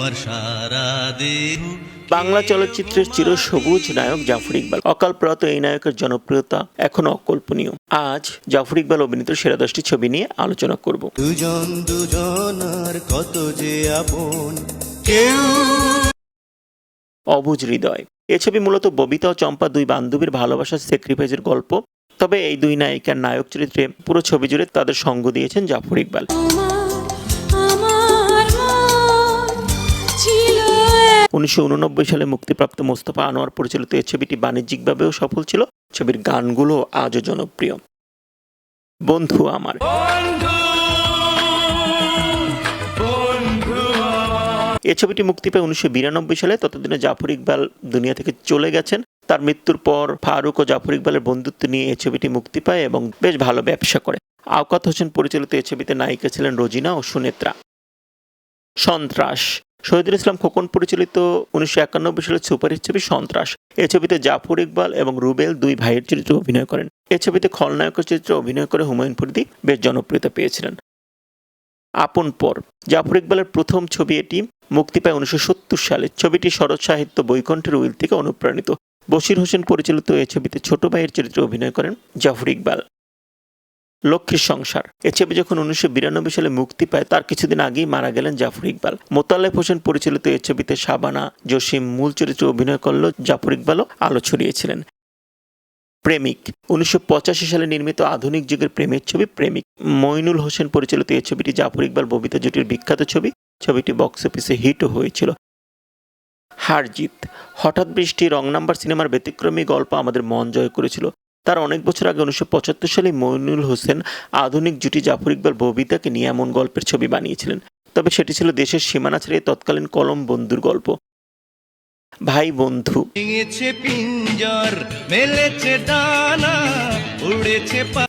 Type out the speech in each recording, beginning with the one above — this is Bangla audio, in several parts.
আমার সারা দেহ বাংলা চলচ্চিত্রের চিরসবুজ নায়ক জাফর ইকবাল। অকাল প্রয়াত এই নায়কের জনপ্রিয়তা এখনও অকল্পনীয়। আজ জাফর ইকবাল অভিনীত সেরা দশটি ছবি নিয়ে আলোচনা করব। দুজন দুজনার কত যে আপন কেউ অবুজ হৃদয়। এ ছবি মূলত ববিতা ও চম্পা দুই বান্ধবীর ভালোবাসার স্যাক্রিফাইসের গল্প। তবে এই দুই নায়িকার নায়ক চরিত্রে পুরো ছবি জুড়ে তাদের সঙ্গ দিয়েছেন জাফর ইকবাল। উনিশশো উননব্বই সালে মুক্তিপ্রাপ্ত মোস্তফা আনোয়ার পরিচালিত এই ছবিটি বাণিজ্যিকভাবেও সফল ছিল। ছবির গানগুলো আজও জনপ্রিয়। বন্ধু আমার। এ ছবিটি মুক্তি পায় উনিশশো বিরানব্বই সালে ততদিনে জাফর ইকবাল দুনিয়া থেকে চলে গেছেন। তার মৃত্যুর পর ফারুক ও জাফর ইকবালের বন্ধুত্ব নিয়ে এ ছবিটি মুক্তি পায় এবং বেশ ভালো ব্যবসা করে। আওকাত হোসেন পরিচালিত এ ছবিতে নায়িকা ছিলেন রোজিনা ও সুনেত্রা। সন্ত্রাস। শহীদুল ইসলাম খোকন পরিচালিত উনিশশো একানব্বই সালের সুপারহিট ছবি সন্ত্রাস। এ ছবিতে জাফর ইকবাল এবং রুবেল দুই ভাইয়ের চরিত্রে অভিনয় করেন। এ ছবিতে খলনায়কের চরিত্রে অভিনয় করে হুমায়ুন ফরিদি বেশ জনপ্রিয়তা পেয়েছিলেন। আপন পর, জাফর ইকবালের প্রথম ছবি এটি মুক্তি পায় উনিশশো সত্তর সালে। ছবিটি শরৎ সাহিত্য বৈকণ্ঠের উইল থেকে অনুপ্রাণিত। বশির হোসেন পরিচালিত এ ছবিতে ছোট ভাইয়ের চরিত্রে অভিনয় করেন জাফর ইকবাল। লক্ষ্মীর সংসার। এ ছবি যখন উনিশশো বিরানব্বই সালে মুক্তি পায়, তার কিছুদিন আগেই মারা গেলেন জাফর ইকবাল। মোতালেব হোসেন পরিচালিত এ ছবিতে শাবানা, জসিম মূল চরিত্রে অভিনয় করল জাফর ইকবালও। আলো ছড়িয়েছিলেন। প্রেমিক। উনিশশো পঁচাশি সালে নির্মিত আধুনিক যুগের প্রেমের ছবি প্রেমিক। মইনুল হোসেন পরিচালিত এই ছবিটি জাফর ইকবাল ববিতা জুটির বিখ্যাত ছবি। ছবিটি বক্স অফিসে হিটও হয়েছিল। হারজিত হঠাৎ বৃষ্টি, রং নাম্বার, সিনেমার ব্যতিক্রমী গল্প আমাদের মন জয় করেছিল। তার অনেক বছর আগে উনিশশো পঁচাত্তর সালে মইনুল হোসেন আধুনিক জুটি জাফর ইকবাল ববিতাকে নিয়ে এমন গল্পের ছবি বানিয়েছিলেন। তবে সেটি ছিল দেশের সীমানা ছাড়িয়ে তৎকালীন কলম বন্ধুর গল্প। ভাই বন্ধু। ভেঙেছে পিঞ্জর মেলেছে ডানা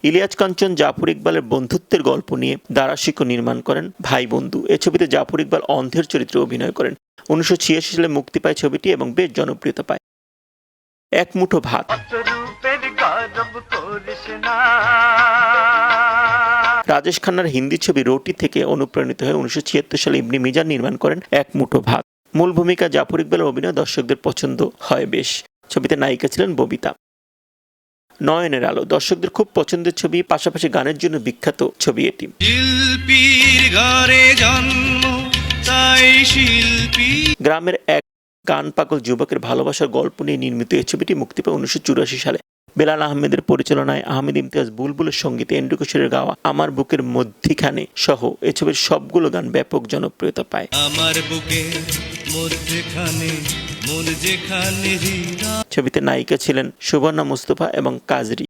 ইলিয়াস কাঞ্চন জাফর ইকবালের বন্ধুত্বের গল্প নিয়ে দারাশিকো নির্মাণ করেন ভাই বন্ধু। এ ছবিতে জাফর ইকবাল অন্ধের চরিত্রে অভিনয় করেন। উনিশশো ছিয়াশি সালে মুক্তি পায় ছবিটি এবং বেশ জনপ্রিয়তা পায়। এক মুঠো ভাত। রাজেশ খান্নার হিন্দি ছবি রোটি থেকে অনুপ্রাণিত হয়ে উনিশশো ছিয়াত্তর সালে ইবনি মিজান নির্মাণ করেন এক মুঠো ভাত। মূল ভূমিকা জাফর ইকবালের অভিনয় দর্শকদের পছন্দ হয় বেশ। ছবিতে নায়িকা ছিলেন ববিতা। নয়নের আলো দর্শকদের খুব পছন্দের ছবি পাশাপাশি গানের জন্য বিখ্যাত ছবি এটি। শিল্পীর ঘরে জন্ম তাই শিল্পী। গ্রামের এক গান পাগল যুবকের ভালোবাসার গল্প নিয়ে নির্মিত এই ছবিটি মুক্তি পায় উনিশশো চুরাশি সালে। বেলাল আহমেদের পরিচালনায় আহমেদ ইমতিয়াজ বুলবুলের সঙ্গীতে এন্ডু কিশোরের গাওয়া আমার বুকের মধ্যিখানে সহ এ ছবির সবগুলো গান ব্যাপক জনপ্রিয়তা পায়। আমার বুকের মধ্যেখানে মন যেখানে ছবিতে নায়িকা ছিলেন সুবর্ণা মুস্তফা এবং কাজরি।